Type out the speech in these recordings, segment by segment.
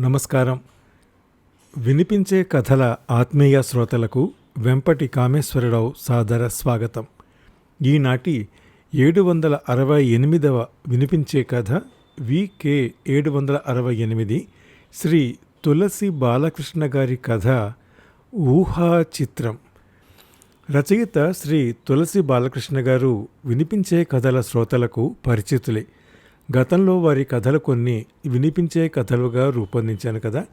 నమస్కారం. వినిపించే కథల ఆత్మీయ శ్రోతలకు వెంపటి కామేశ్వరరావు సాదర స్వాగతం. ఈనాటి ఏడు వందల అరవై ఎనిమిదవ వినిపించే కథ వికే ఏడు వందల అరవై ఎనిమిది శ్రీ తులసి బాలకృష్ణ గారి కథ ఊహా చిత్రం. రచయిత శ్రీ తులసి బాలకృష్ణ గారు వినిపించే కథల శ్రోతలకు పరిచితులే. గతంలో వారి కథలు కొన్ని వినిపించే కథలుగా రూపొందించాను కదా.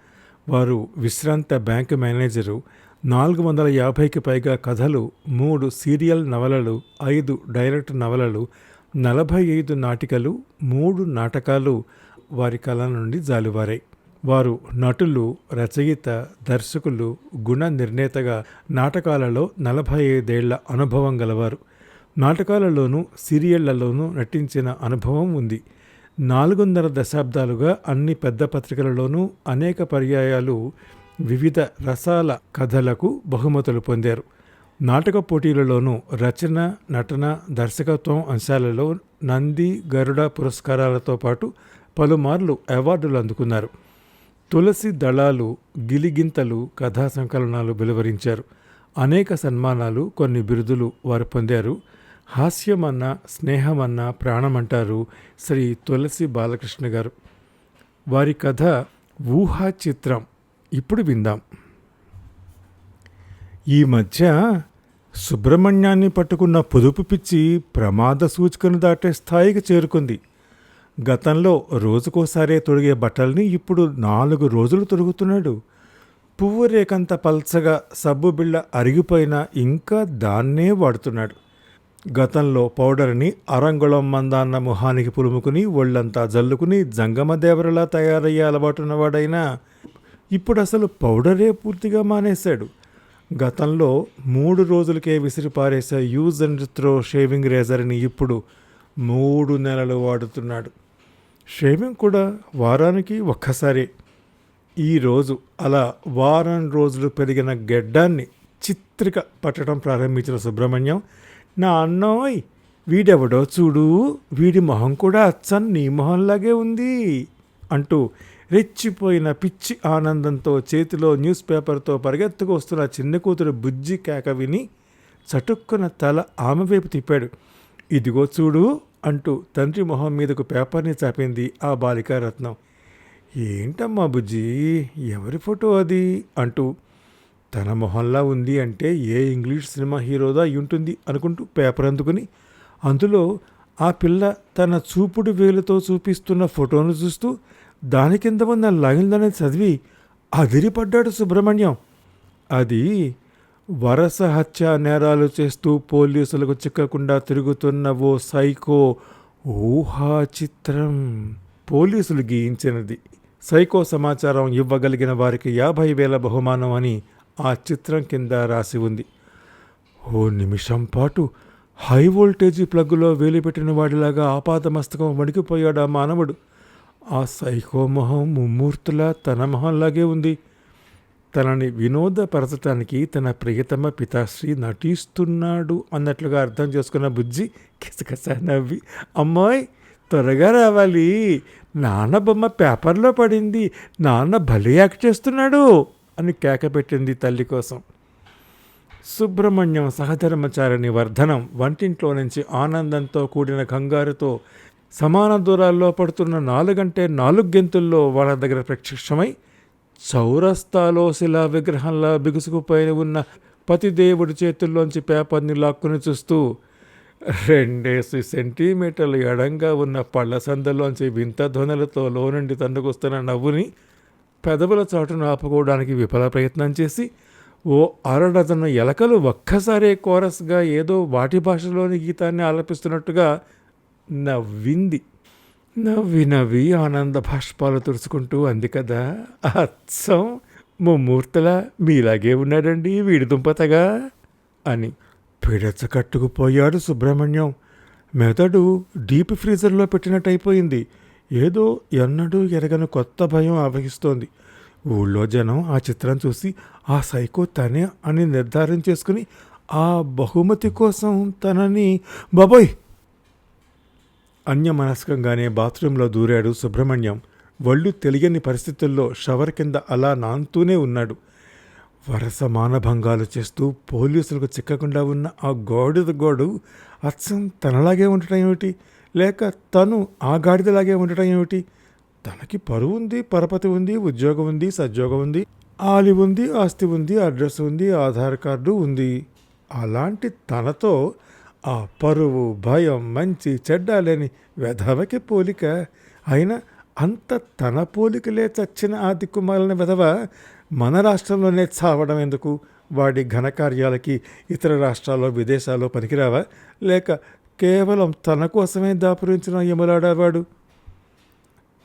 వారు విశ్రాంత బ్యాంకు మేనేజరు నాలుగు వందల యాభైకి పైగా కథలు మూడు సీరియల్ నవలలు ఐదు డైరెక్ట్ నవలలు నలభై ఐదు నాటికలు మూడు నాటకాలు వారి కళ నుండి జాలువారాయి. వారు నటులు రచయిత దర్శకులు గుణ నిర్ణేతగా నాటకాలలో నలభై ఐదేళ్ళ అనుభవం గలవారు. నాటకాలలోనూ సీరియళ్ళలోనూ నటించిన అనుభవం ఉంది. నాలుగున్నర దశాబ్దాలుగా అన్ని పెద్ద పత్రికలలోనూ అనేక పర్యాయాలు వివిధ రసాల కథలకు బహుమతులు పొందారు. నాటక పోటీలలోనూ రచన నటన దర్శకత్వం అంశాలలో నంది గరుడ పురస్కారాలతో పాటు పలుమార్లు అవార్డులు అందుకున్నారు. తులసి దళాలు గిలిగింతలు కథా సంకలనాలు వెలువరించారు. అనేక సన్మానాలు కొన్ని బిరుదులు వారు పొందారు. హాస్యమన్నా స్నేహమన్నా ప్రాణమంటారు శ్రీ తులసి బాలకృష్ణ గారు. వారి కథ ఊహా చిత్రం ఇప్పుడు విందాం. ఈ మధ్య సుబ్రహ్మణ్యాన్ని పట్టుకున్న పొదుపు పిచ్చి ప్రమాద సూచికను దాటే స్థాయికి చేరుకుంది. గతంలో రోజుకోసారే తొడిగే బట్టల్ని ఇప్పుడు నాలుగు రోజులు తొడుగుతున్నాడు. పువ్వు రేకంత పల్చగా సబ్బు బిళ్ళ అరిగిపోయినా ఇంకా దాన్నే వాడుతున్నాడు. గతంలో పౌడర్ని అరంగుళం మందాన్న మొహానికి పులుముకుని ఒళ్ళంతా జల్లుకుని జంగమదేవరలా తయారయ్యే అలవాటున్నవాడైనా ఇప్పుడు అసలు పౌడరే పూర్తిగా మానేశాడు. గతంలో మూడు రోజులకే విసిరిపారేసే యూజ్ అండ్ త్రో షేవింగ్ రేజర్ని ఇప్పుడు మూడు నెలలు వాడుతున్నాడు. షేవింగ్ కూడా వారానికి ఒక్కసారి. ఈరోజు అలా వారం రోజులు పెరిగిన గెడ్డాన్ని చిత్రిక పట్టడం ప్రారంభించిన సుబ్రహ్మణ్యం నా అన్నోయ్! వీడెవడో చూడు వీడి మొహం కూడా అచ్చన్ నీ మొహంలాగే ఉంది అంటూ రెచ్చిపోయిన పిచ్చి ఆనందంతో చేతిలో న్యూస్ పేపర్తో పరిగెత్తుకు వస్తున్న చిన్న కూతురు బుజ్జి కేక విని చటుక్కున తల ఆమె వైపు తిప్పాడు. ఇదిగో చూడు అంటూ తండ్రి మొహం మీదకు పేపర్ని చాపింది ఆ బాలికా రత్నం. ఏంటమ్మా బుజ్జి? ఎవరి ఫోటో అది? అంటూ తన మొహంలా ఉంది అంటే ఏ ఇంగ్లీష్ సినిమా హీరోదా ఉంటుంది అనుకుంటూ పేపర్ అందుకుని అందులో ఆ పిల్ల తన చూపుడు వేలుతో చూపిస్తున్న ఫోటోను చూస్తూ దాని కింద ఉన్న లైన్లని చదివి అదిరిపడ్డాడు సుబ్రహ్మణ్యం. అది వరస హత్య నేరాలు చేస్తూ పోలీసులకు చిక్కకుండా తిరుగుతున్న ఓ సైకో ఊహా చిత్రం పోలీసులు గీయించినది. సైకో సమాచారం ఇవ్వగలిగిన వారికి యాభై వేల బహుమానం అని ఆ చిత్రం కింద రాసి ఉంది. ఓ నిమిషం పాటు హై వోల్టేజీ ప్లగ్గులో వేలిపెట్టిన వాడిలాగా ఆపాదమస్తకం వణికిపోయాడు ఆ మానవుడు. ఆ సైకోమొహం ముమ్మూర్తులా తన మొహంలాగే ఉంది. తనని వినోదపరచటానికి తన ప్రియతమ పితాశ్రీ నటిస్తున్నాడు అన్నట్లుగా అర్థం చేసుకున్న బుజ్జి కిసకిస నవ్వి అమ్మాయి త్వరగా రావాలి. నాన్న బొమ్మ పేపర్లో పడింది. నాన్న భలే యాక్ట్ చేస్తున్నాడు. అని కేక పెట్టింది తల్లి కోసం. సుబ్రహ్మణ్యం సహధర్మచారిని వర్ధనం వంటింట్లో నుంచి ఆనందంతో కూడిన కంగారుతో సమాన దూరాల్లో పడుతున్న నాలుగంటే నాలుగు గెంతుల్లో వాళ్ళ దగ్గర ప్రత్యక్షమై చౌరస్తాలో శిలా విగ్రహంలా బిగుసుకుపోయి ఉన్న పతిదేవుడి చేతుల్లోంచి పేపర్ని లాక్కుని చూస్తూ రెండేసి సెంటీమీటర్లు ఎడంగా ఉన్న పళ్ళ సందల్లోంచి వింత ధ్వనులతో లోనుండి తన్నుకొస్తున్న నవ్వుని పెదవుల చాటును ఆపుకోవడానికి విఫల ప్రయత్నం చేసి ఓ అరడదన ఎలకలు ఒక్కసారే కోరస్గా ఏదో వాటి భాషలోని గీతాన్ని ఆలపిస్తున్నట్టుగా నవ్వింది. నవ్వి నవ్వి ఆనంద భాష్పాలు తుడుచుకుంటూ అంది కదా. అచ్చం! ముమ్మూర్తలా మీలాగే ఉన్నాడండి వీడి దుంపతగా అని. పిడచ కట్టుకుపోయాడు సుబ్రహ్మణ్యం. మెదడు డీప్ ఫ్రీజర్లో పెట్టినట్టయిపోయింది. ఏదో ఎన్నడూ ఎరగని కొత్త భయం ఆవహిస్తోంది. ఊళ్ళో జనం ఆ చిత్రం చూసి ఆ సైకో తనే అని నిర్ధారం చేసుకుని ఆ బహుమతి కోసం తనని బాబోయ్! అన్యమనస్కంగానే బాత్రూంలో దూరాడు సుబ్రహ్మణ్యం. వళ్ళు తెలియని పరిస్థితుల్లో షవర్ కింద అలా నాంతూనే ఉన్నాడు. వరస మానభంగాలు చేస్తూ పోలీసులకు చిక్కకుండా ఉన్న ఆ గాడిద గోడు అచ్చం తనలాగే ఉండటం ఏమిటి? లేక తను ఆ గాడిదలాగే ఉండటం ఏమిటి? తనకి పరువు ఉంది పరపతి ఉంది ఉద్యోగం ఉంది సద్యోగం ఉంది ఆలి ఉంది ఆస్తి ఉంది అడ్రస్ ఉంది ఆధార్ కార్డు ఉంది. అలాంటి తనతో ఆ పరువు భయం మంచి చెడ్డ లేని వెధవకి పోలిక. అయినా అంత తన పోలికలే చచ్చిన ఆ దిక్కుమాలిన వెధవ మన రాష్ట్రంలోనే చావడం ఎందుకు? వాడి ఘనకార్యాలకి ఇతర రాష్ట్రాల్లో విదేశాల్లో పనికిరావా? లేక కేవలం తన కోసమే దాపురించిన యములాడేవాడు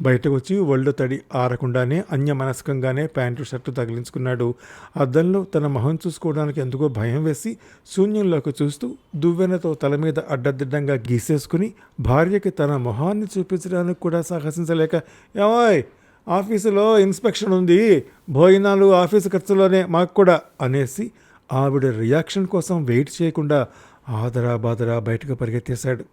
బయటకు వచ్చి ఒళ్ళు తడి ఆరకుండానే అన్యమనస్కంగానే ప్యాంటు షర్టు తగిలించుకున్నాడు. అద్దంలో తన మొహం చూసుకోవడానికి ఎందుకో భయం వేసి శూన్యంలోకి చూస్తూ దువ్వెనతో తల మీద అడ్డదిడ్డంగా గీసేసుకుని భార్యకి తన మొహాన్ని చూపించడానికి కూడా సాహసించలేక ఏమాయ్ ఆఫీసులో ఇన్స్పెక్షన్ ఉంది భోజనాలు ఆఫీసు ఖర్చులోనే మాకు కూడా అనేసి ఆవిడ రియాక్షన్ కోసం వెయిట్ చేయకుండా ఆదరా బాదరా బయటకు పరిగెత్తేశాడు.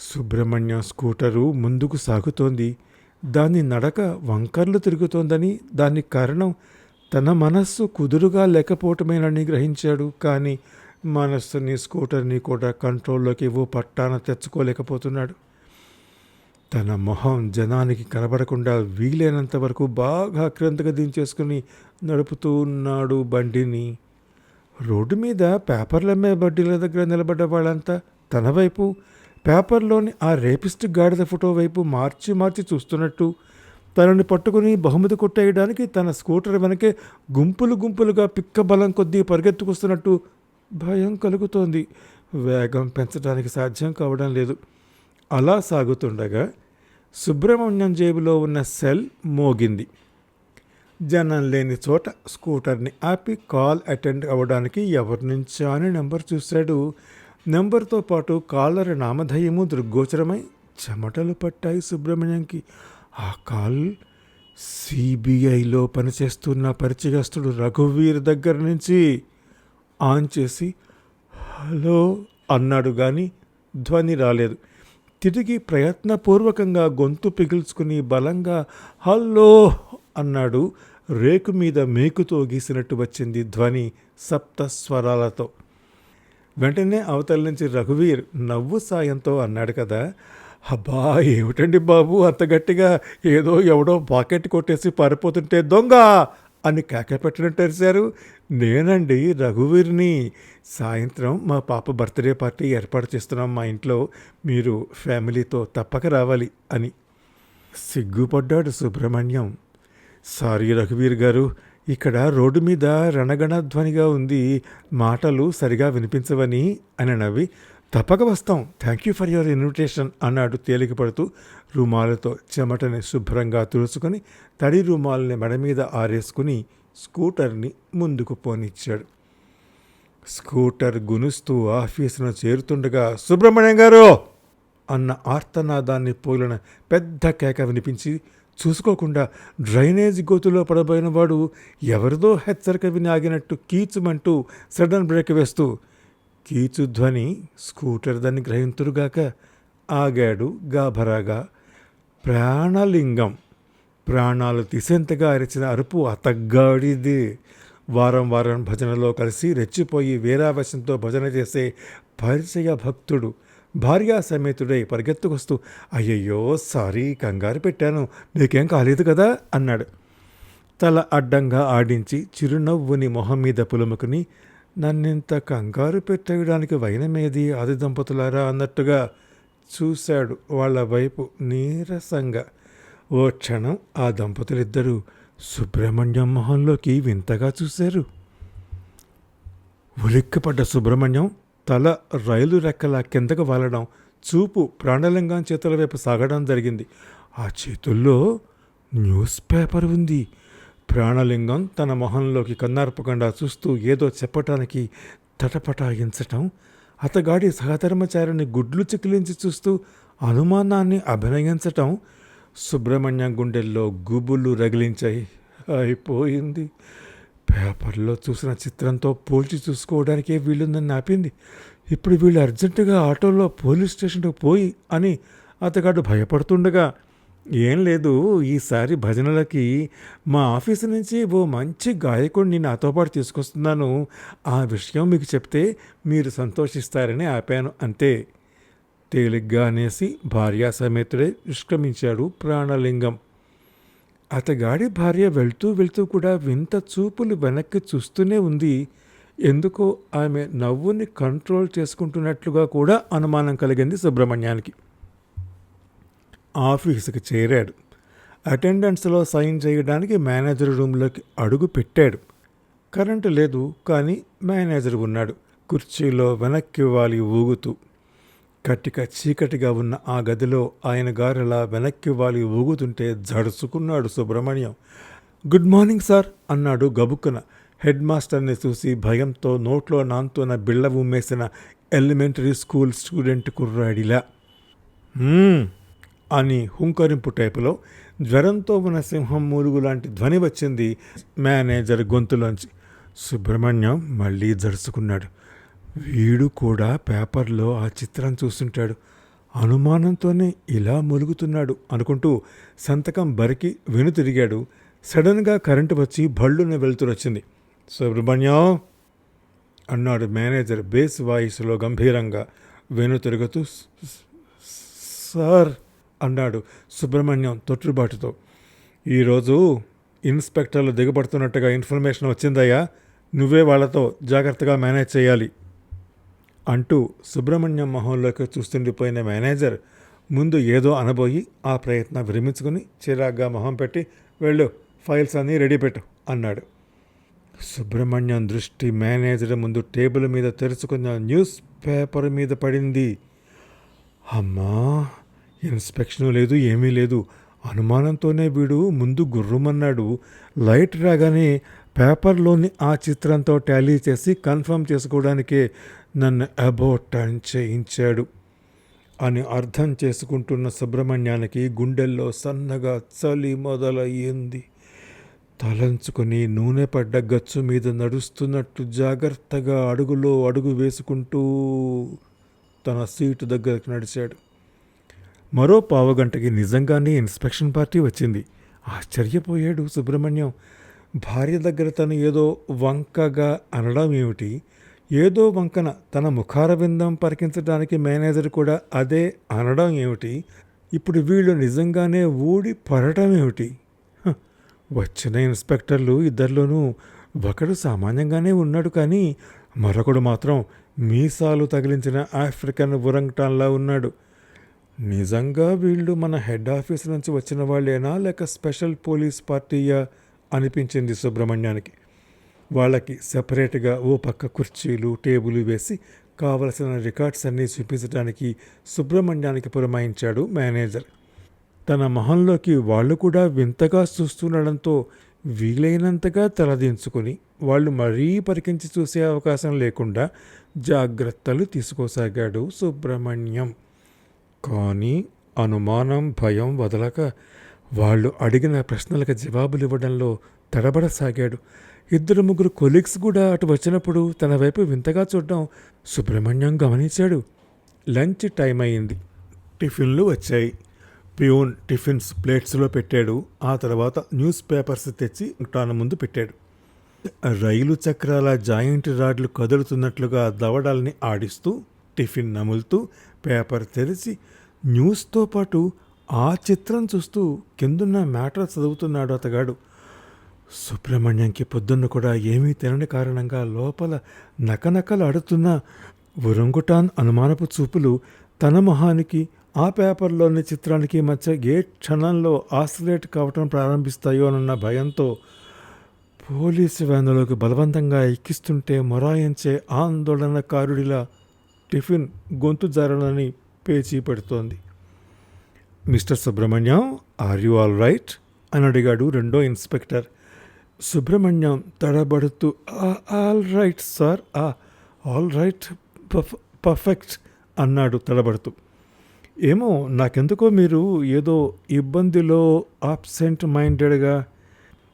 సుబ్రహ్మణ్య స్కూటరు ముందుకు సాగుతోంది. దాని నడక వంకర్లు తిరుగుతోందని దాని కారణం తన మనస్సు కుదురుగా లేకపోవటమేనని గ్రహించాడు. కానీ మనస్సుని స్కూటర్ని కూడా కంట్రోల్లోకి ఓ పట్టాన తెచ్చుకోలేకపోతున్నాడు. తన మొహం జనానికి కనబడకుండా వీలైనంత వరకు బాగా అక్రంతగా దించేసుకుని నడుపుతూ ఉన్నాడు బండిని. రోడ్డు మీద పేపర్లు అమ్మే బడ్డీల దగ్గర నిలబడ్డ వాళ్ళంతా తన వైపు పేపర్లోని ఆ రేపిస్ట్ గాడిద ఫోటో వైపు మార్చి మార్చి చూస్తున్నట్టు తనని పట్టుకుని బహుమతి కొట్టేయడానికి తన స్కూటర్ వెనకే గుంపులు గుంపులుగా పిక్క బలం కొద్దీ పరిగెత్తుకొస్తున్నట్టు భయం కలుగుతోంది. వేగం పెంచడానికి సాధ్యం కావడం లేదు. అలా సాగుతుండగా సుబ్రహ్మణ్యం జేబులో ఉన్న సెల్ మోగింది. జనం లేని చోట స్కూటర్ని ఆపి కాల్ అటెండ్ అవ్వడానికి ఎవరి నుంచా అని నెంబర్ చూశాడు. నెంబర్తో పాటు కాలర్ నామధేయము దృగ్గోచరమై చెమటలు పట్టాయి సుబ్రహ్మణ్యంకి. ఆ కాల్ సిబిఐలో పనిచేస్తున్న పరిచయస్తుడు రఘువీర్ దగ్గర నుంచి ఆన్ చేసి హలో అన్నాడు కానీ ధ్వని రాలేదు. తిరిగి ప్రయత్నపూర్వకంగా గొంతు పిగుల్చుకుని బలంగా హలో అన్నాడు రేకు మీద మేకుతో గీసినట్టు వచ్చింది ధ్వని సప్త స్వరాలతో. వెంటనే అవతల నుంచి రఘువీర్ నవ్వు సాయంతో అన్నాడు కదా. అబ్బా ఏమిటండి బాబు అంత గట్టిగా ఏదో ఎవడో పాకెట్ కొట్టేసి పారిపోతుంటే దొంగ అని కేక పెట్టినట్టు అరిశారు నేనండి రఘువీర్ని. సాయంత్రం మా పాప బర్త్డే పార్టీ ఏర్పాటు చేస్తున్నాం మా ఇంట్లో. మీరు ఫ్యామిలీతో తప్పక రావాలి అని. సిగ్గుపడ్డాడు సుబ్రహ్మణ్యం. సారీ రఘువీర్ గారు ఇక్కడ రోడ్డు మీద రణగణధ్వనిగా ఉంది మాటలు సరిగా వినిపించవని అని నవ్వి తప్పక వస్తాం thank you for your invitation అన్నాడు తేలికపడుతూ రుమాలతో చెమటని శుభ్రంగా తుడుచుకొని తడి రుమాలని మెడ మీద ఆరేసుకుని స్కూటర్ని ముందుకు పోనిచ్చాడు. స్కూటర్ గునుస్తూ ఆఫీసును చేరుతుండగా సుబ్రహ్మణ్యం గారు! అన్న ఆర్తనాదాన్ని పోలిన పెద్ద కేక వినిపించి చూసుకోకుండా డ్రైనేజ్ గోతులో పడబోయిన వాడు ఎవరిదో హెచ్చరిక విని ఆగినట్టు కీచుమంటూ సడన్ బ్రేక్ వేస్తూ కీచు ధ్వని స్కూటర్ దాన్ని గ్రహింతురుగాక ఆగాడు గాభరాగా. ప్రాణలింగం ప్రాణాలు తీసేంతగా అరిచిన అరుపు అతగ్గాడిది. వారం వారం భజనలో కలిసి రెచ్చిపోయి వీరావేశంతో భజన చేసే పరిచయ భక్తుడు భార్య సమేతుడై పరిగెత్తుకొస్తూ అయ్యయ్యో సారీ కంగారు పెట్టాను నీకేం కాలేదు కదా అన్నాడు. తల అడ్డంగా ఆడించి చిరునవ్వుని మొహం మీద పులుముకుని నన్నింత కంగారు పెట్టేయడానికి వైనమేది ఆది దంపతులారా అన్నట్టుగా చూశాడు వాళ్ళ వైపు నీరసంగా. ఓ క్షణం ఆ దంపతులిద్దరూ సుబ్రహ్మణ్యం మొహంలోకి వింతగా చూశారు. ఉలిక్కిపడ్డ సుబ్రహ్మణ్యం తల రైలు రెక్కల కిందకు వాలడం చూపు ప్రాణలింగం చేతుల వైపు సాగడం జరిగింది. ఆ చేతుల్లో న్యూస్ పేపర్ ఉంది. ప్రాణలింగం తన మొహంలోకి కన్నార్పకుండా చూస్తూ ఏదో చెప్పటానికి తటపటాయించటం అతగాడి సహధర్మచారిని గుడ్లు చికిలించి చూస్తూ అనుమానాన్ని అభినయించటం సుబ్రహ్మణ్యం గుండెల్లో గుబులు రగిలించాయి. అయిపోయింది. పేపర్లో చూసిన చిత్రంతో పోల్చి చూసుకోవడానికే వీలుందని ఆపింది ఇప్పుడు వీళ్ళు అర్జెంటుగా ఆటోలో పోలీస్ స్టేషన్కి పోయి అని అతగాడు భయపడుతుండగా ఏం లేదు ఈసారి భజనలకి మా ఆఫీస్ నుంచి ఓ మంచి గాయకుడిని నాతో పాటు తీసుకొస్తున్నాను. ఆ విషయం మీకు చెప్తే మీరు సంతోషిస్తారని ఆపాను అంతే. తేలిగ్గా అనేసి భార్యా సమేతుడే నిష్క్రమించాడు ప్రాణలింగం. అతగాడి భార్య వెళ్తూ వెళ్తూ కూడా వింత చూపులు వెనక్కి చూస్తూనే ఉంది. ఎందుకో ఆమె నవ్వుని కంట్రోల్ చేసుకుంటున్నట్లుగా కూడా అనుమానం కలిగింది సుబ్రహ్మణ్యానికి. ఆఫీసుకి చేరాడు. అటెండెన్స్లో సైన్ చేయడానికి మేనేజర్ రూమ్లోకి అడుగు పెట్టాడు. కరెంటు లేదు కానీ మేనేజర్ ఉన్నాడు. కుర్చీలో వెనక్కి వాలి ఊగుతూ కట్టిక చీకటిగా ఉన్న ఆ గదిలో ఆయన గారెలా వెనక్కి వాలి ఊగుతుంటే జడుచుకున్నాడు సుబ్రహ్మణ్యం. గుడ్ మార్నింగ్ సార్ అన్నాడు గబుక్కున. హెడ్ మాస్టర్ని చూసి భయంతో నోట్లో నాంతోన బిళ్ళ ఉమ్మేసిన ఎలిమెంటరీ స్కూల్ స్టూడెంట్ కుర్రాడిలా. అని హుంకరింపు టైపులో జ్వరంతో ఉన్న సింహం మూలుగు లాంటి ధ్వని వచ్చింది మేనేజర్ గొంతులోంచి. సుబ్రహ్మణ్యం మళ్ళీ జరుచుకున్నాడు వీడు కూడా పేపర్లో ఆ చిత్రం చూస్తుంటాడు. అనుమానంతోనే ఇలా ములుగుతున్నాడు అనుకుంటూ సంతకం బరికి వెనుతిరిగాడు సడన్గా కరెంటు వచ్చి భళ్ళున వెళ్తురొచ్చింది సుబ్రహ్మణ్యం! అన్నాడు మేనేజర్ బేస్ వాయిస్లో గంభీరంగా. వెనుతిరుగుతూ సార్! అన్నాడు సుబ్రహ్మణ్యం తొట్టుబాటుతో ఈరోజు ఇన్స్పెక్టర్లు దిగబడుతున్నట్టుగా ఇన్ఫర్మేషన్ వచ్చిందయ్యా. నువ్వే వాళ్ళతో జాగ్రత్తగా మేనేజ్ చేయాలి. అంటూ సుబ్రహ్మణ్యం మొహంలోకి చూస్తుండిపోయిన మేనేజర్ ముందు ఏదో అనబోయి ఆ ప్రయత్నం విరమించుకుని చిరాగ్గా మొహం పెట్టి వెళ్ళు ఫైల్స్ అన్నీ రెడీ పెట్టు అన్నాడు. సుబ్రహ్మణ్యం దృష్టి మేనేజర్ ముందు టేబుల్ మీద తెరుచుకున్న న్యూస్ పేపర్ మీద పడింది. అమ్మా ఇన్స్పెక్షన్ లేదు ఏమీ లేదు. అనుమానంతోనే వీడు ముందు గుర్రుమన్నాడు. లైట్ రాగానే పేపర్లోని ఆ చిత్రంతో టాలీ చేసి కన్ఫర్మ్ చేసుకోవడానికే నన్ను అబౌట్ టర్న్ చేయించాడు అని అర్థం చేసుకుంటున్న సుబ్రహ్మణ్యానికి గుండెల్లో సన్నగా చలి మొదలయ్యింది. తలంచుకొని నూనె పడ్డ గచ్చు మీద నడుస్తున్నట్టు జాగ్రత్తగా అడుగులో అడుగు వేసుకుంటూ తన సీటు దగ్గరకు నడిచాడు. మరో పావుగంటకి నిజంగానే ఇన్స్పెక్షన్ పార్టీ వచ్చింది. ఆశ్చర్యపోయాడు సుబ్రహ్మణ్యం. భార్య దగ్గర తను ఏదో వంకగా అనడం ఏమిటి? ఏదో వంకన తన ముఖార విందం పరికించడానికి మేనేజర్ కూడా అదే అనడం ఏమిటి? ఇప్పుడు వీళ్ళు నిజంగానే ఊడి పడటం ఏమిటి? వచ్చిన ఇన్స్పెక్టర్లు ఇద్దరిలోనూ ఒకడు సామాన్యంగానే ఉన్నాడు కానీ మరొకడు మాత్రం మీసాలు తగిలించిన ఆఫ్రికన్ ఉరంగ్టాన్లా ఉన్నాడు. నిజంగా వీళ్ళు మన హెడ్ ఆఫీస్ నుంచి వచ్చిన వాళ్ళేనా లేక స్పెషల్ పోలీస్ పార్టీయా? అనిపించింది సుబ్రహ్మణ్యానికి. వాళ్ళకి సెపరేట్గా ఓ పక్క కుర్చీలు టేబుల్ వేసి కావలసిన రికార్డ్స్ అన్నీ చూపించడానికి సుబ్రహ్మణ్యానికి పురమాయించాడు మేనేజర్. తన మొహంలోకి వాళ్ళు కూడా వింతగా చూస్తుండడంతో వీలైనంతగా తలదించుకొని వాళ్ళు మరీ పరికించి చూసే అవకాశం లేకుండా జాగ్రత్తలు తీసుకోసాగాడు సుబ్రహ్మణ్యం. కానీ అనుమానం భయం వదలక వాళ్ళు అడిగిన ప్రశ్నలకు జవాబులు ఇవ్వడంలో తడబడసాగాడు. ఇద్దరు ముగ్గురు కొలీగ్స్ కూడా అటు వచ్చినప్పుడు తన వైపు వింతగా చూడడం సుబ్రహ్మణ్యం గమనించాడు. లంచ్ టైం అయింది టిఫిన్లు వచ్చాయి. ప్యూన్ టిఫిన్స్ ప్లేట్స్లో పెట్టాడు. ఆ తర్వాత న్యూస్ పేపర్స్ తెచ్చి తాను ముందు పెట్టాడు. రైలు చక్రాల జాయింట్ రాడ్లు కదులుతున్నట్లుగా దవడల్ని ఆడిస్తూ టిఫిన్ నములుతూ పేపర్ తెరిచి న్యూస్తో పాటు ఆ చిత్రం చూస్తూ కిందున్న మ్యాటర్ చదువుతున్నాడు అతగాడు. సుబ్రహ్మణ్యంకి పొద్దున్న కూడా ఏమీ తినని కారణంగా లోపల నకనకలాడుతున్న ఉరంగుటాన్ అనుమానపు చూపులు తన మొహానికి ఆ పేపర్లోని చిత్రానికి మధ్య ఏ క్షణంలో ఆసిలేట్ కావటం ప్రారంభిస్తాయోనన్న భయంతో పోలీసు వ్యాన్లోకి బలవంతంగా ఎక్కిస్తుంటే మొరాయించే ఆందోళనకారుడిలా టిఫిన్ గొంతు జారలని పేచీ పెడుతోంది. Mister Subrahmanyam are you all right? అని అడిగాడు రెండో ఇన్స్పెక్టర్. సుబ్రహ్మణ్యం తడబడుతూ all right sir all right perfect అన్నాడు తడబడుతూ. ఏమో నాకెందుకో మీరు ఏదో ఇబ్బందిలో absent మైండెడ్గా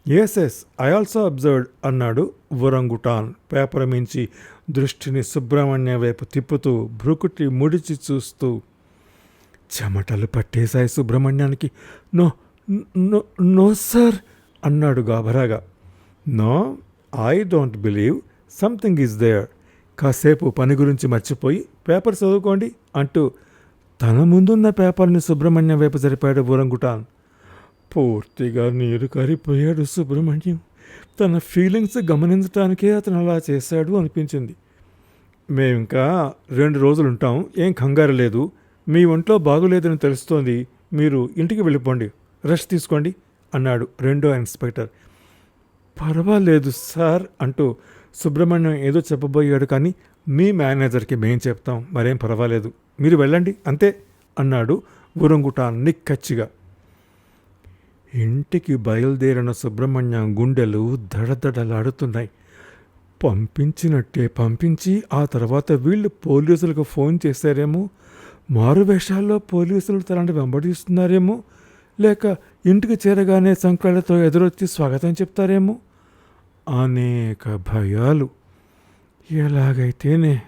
yes yes I also observed అన్నాడు వరంగుటాన్ పేపర్ మించి దృష్టిని సుబ్రహ్మణ్యం వైపు తిప్పుతూ భ్రుకుటి ముడిచి చూస్తూ. చెమటలు పట్టేశాయి సుబ్రహ్మణ్యానికి. నో నో నో సార్ అన్నాడు గాభరాగా. No I don't believe something is there కాసేపు పని గురించి మర్చిపోయి పేపర్ చదువుకోండి అంటూ తన ముందున్న పేపర్ని సుబ్రహ్మణ్యం వైపు జరిపాడు బురంగుటాన్ పూర్తిగా నీరు కారిపోయాడు సుబ్రహ్మణ్యం. తన ఫీలింగ్స్ గమనించడానికే అతను అలా చేశాడు అనిపించింది. మేము ఇంకా రెండు రోజులు ఉంటాం ఏం కంగారు లేదు. మీ ఒంట్లో బాగులేదని తెలుస్తోంది మీరు ఇంటికి వెళ్ళిపోండి రెస్ట్ తీసుకోండి అన్నాడు రెండో ఇన్స్పెక్టర్. పర్వాలేదు సార్ అంటూ సుబ్రహ్మణ్యం ఏదో చెప్పబోయాడు కానీ మీ మేనేజర్కి మేం చెప్తాం మరేం పర్వాలేదు. మీరు వెళ్ళండి అంతే అన్నాడు ఉరంగుటాన్ నిక్కచ్చిగా. ఇంటికి బయలుదేరిన సుబ్రహ్మణ్యం గుండెలు దడదడలాడుతున్నాయి. పంపించినట్టే పంపించి ఆ తర్వాత వీళ్ళు పోలీసులకు ఫోన్ చేశారేమో? మారు వేషాల్లో పోలీసులు తనని వెంబడిస్తున్నారేమో? లేక ఇంటికి చేరగానే సంకళ్ళతో ఎదురొచ్చి స్వాగతం చెప్తారేమో? అనేక భయాలు. ఎలాగైతేనే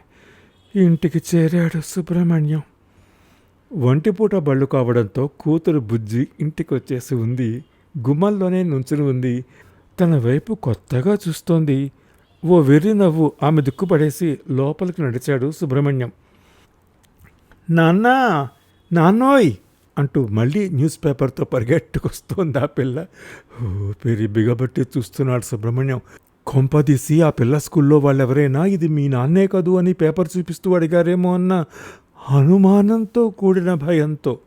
ఇంటికి చేరాడు సుబ్రహ్మణ్యం. ఒంటిపూట బళ్ళు కావడంతో కూతురు బుజ్జి ఇంటికి వచ్చేసి ఉంది. గుమ్మల్లోనే నుంచుని ఉంది. తన వైపు కొత్తగా చూస్తోంది. ఓ వెర్రి నవ్వు ఆమె దిక్కుపడేసి లోపలికి నడిచాడు సుబ్రహ్మణ్యం. నాన్నా నాన్నోయ్! అంటూ మళ్ళీ న్యూస్ పేపర్తో పరిగెట్టుకొస్తోంది ఆ పిల్ల. ఊపిరి బిగబట్టి చూస్తున్నాడు సుబ్రహ్మణ్యం. కొంపదీసి ఆ పిల్ల స్కూల్లో వాళ్ళెవరైనా ఇది మీ నాన్నే కదూ అని పేపర్ చూపిస్తూ అడిగారేమో అన్న అనుమానంతో కూడిన భయంతో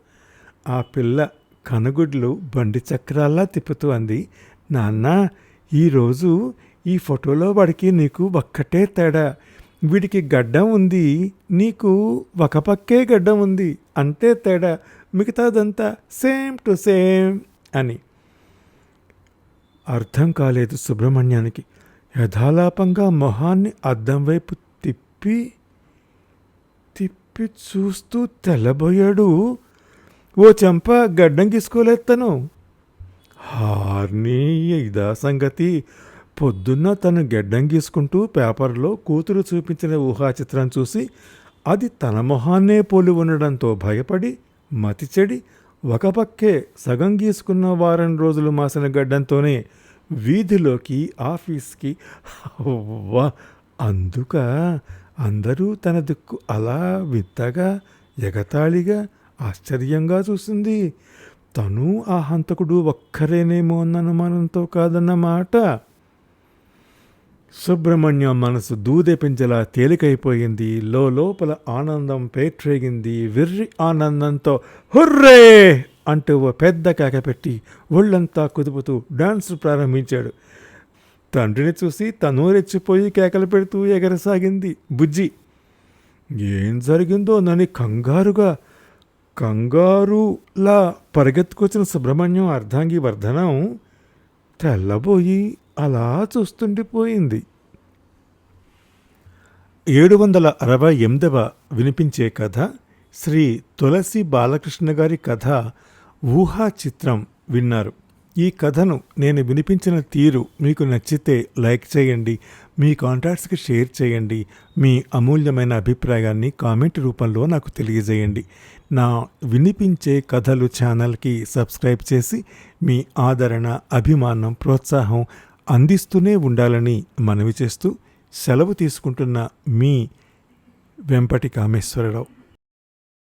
ఆ పిల్ల కనుగుడ్లు బండి చక్రాల్లా తిప్పుతూ అంది నాన్న ఈరోజు ఈ ఫోటోలో వాడికి నీకు ఒక్కటే తేడా. వీడికి గడ్డం ఉంది నీకు ఒక పక్కే గడ్డం ఉంది అంతే తేడా. మిగతాదంతా సేమ్ టు సేమ్ అని. అర్థం కాలేదు సుబ్రహ్మణ్యానికి. యథాలాపంగా మొహాన్ని అద్దం వైపు తిప్పి తిప్పి చూస్తూ తెల్లబోయాడు. ఓ చెంప గడ్డం గీసుకోలేదు తను. హార్ని ఇదా సంగతి. పొద్దున్న తను గడ్డం గీసుకుంటూ పేపర్లో కూతురు చూపించిన ఊహా చిత్రం చూసి అది తన మొహాన్నే పోలి ఉండడంతో భయపడి మతి చెడి ఒక పక్కే సగం గీసుకున్న వారం రోజులు మాసిన గడ్డంతోనే వీధిలోకి ఆఫీస్కి అందుక అందరూ తన దిక్కు అలా విత్తగా ఎగతాళిగా ఆశ్చర్యంగా చూసింది. తను ఆ హంతకుడు ఒక్కరేనేమో అన్న అనుమానంతో కాదన్నమాట సుబ్రహ్మణ్యం మనసు దూదెపించలా తేలికైపోయింది. లోపల ఆనందం పేట్రేగింది. విర్రి ఆనందంతో హుర్రే అంటూ ఓ పెద్ద కేక పెట్టి ఒళ్ళంతా కుదుపుతూ డాన్స్ ప్రారంభించాడు. తండ్రిని చూసి తనూరెచ్చిపోయి కేకలు పెడుతూ ఎగరసాగింది బుజ్జి. ఏం జరిగిందో నని కంగారుగా కంగారులా పరిగెత్తుకొచ్చిన సుబ్రహ్మణ్యం అర్ధాంగి వర్ధనం తెల్లబోయి అలా చూస్తుండిపోయింది. ఏడు వందల అరవై ఎనిమిదవ వినిపించే కథ శ్రీ తులసి బాలకృష్ణ గారి కథ ఊహా చిత్రం విన్నారు. ఈ కథను నేను వినిపించిన తీరు మీకు నచ్చితే లైక్ చేయండి మీ కాంటాక్ట్స్కి షేర్ చేయండి మీ అమూల్యమైన అభిప్రాయాన్ని కామెంట్ రూపంలో నాకు తెలియజేయండి. నా వినిపించే కథలు ఛానల్కి సబ్స్క్రైబ్ చేసి మీ ఆదరణ అభిమానం ప్రోత్సాహం అందిస్తూనే ఉండాలని మనవి చేస్తూ సెలవు తీసుకుంటున్న మీ వెంపటి కామేశ్వరరావు.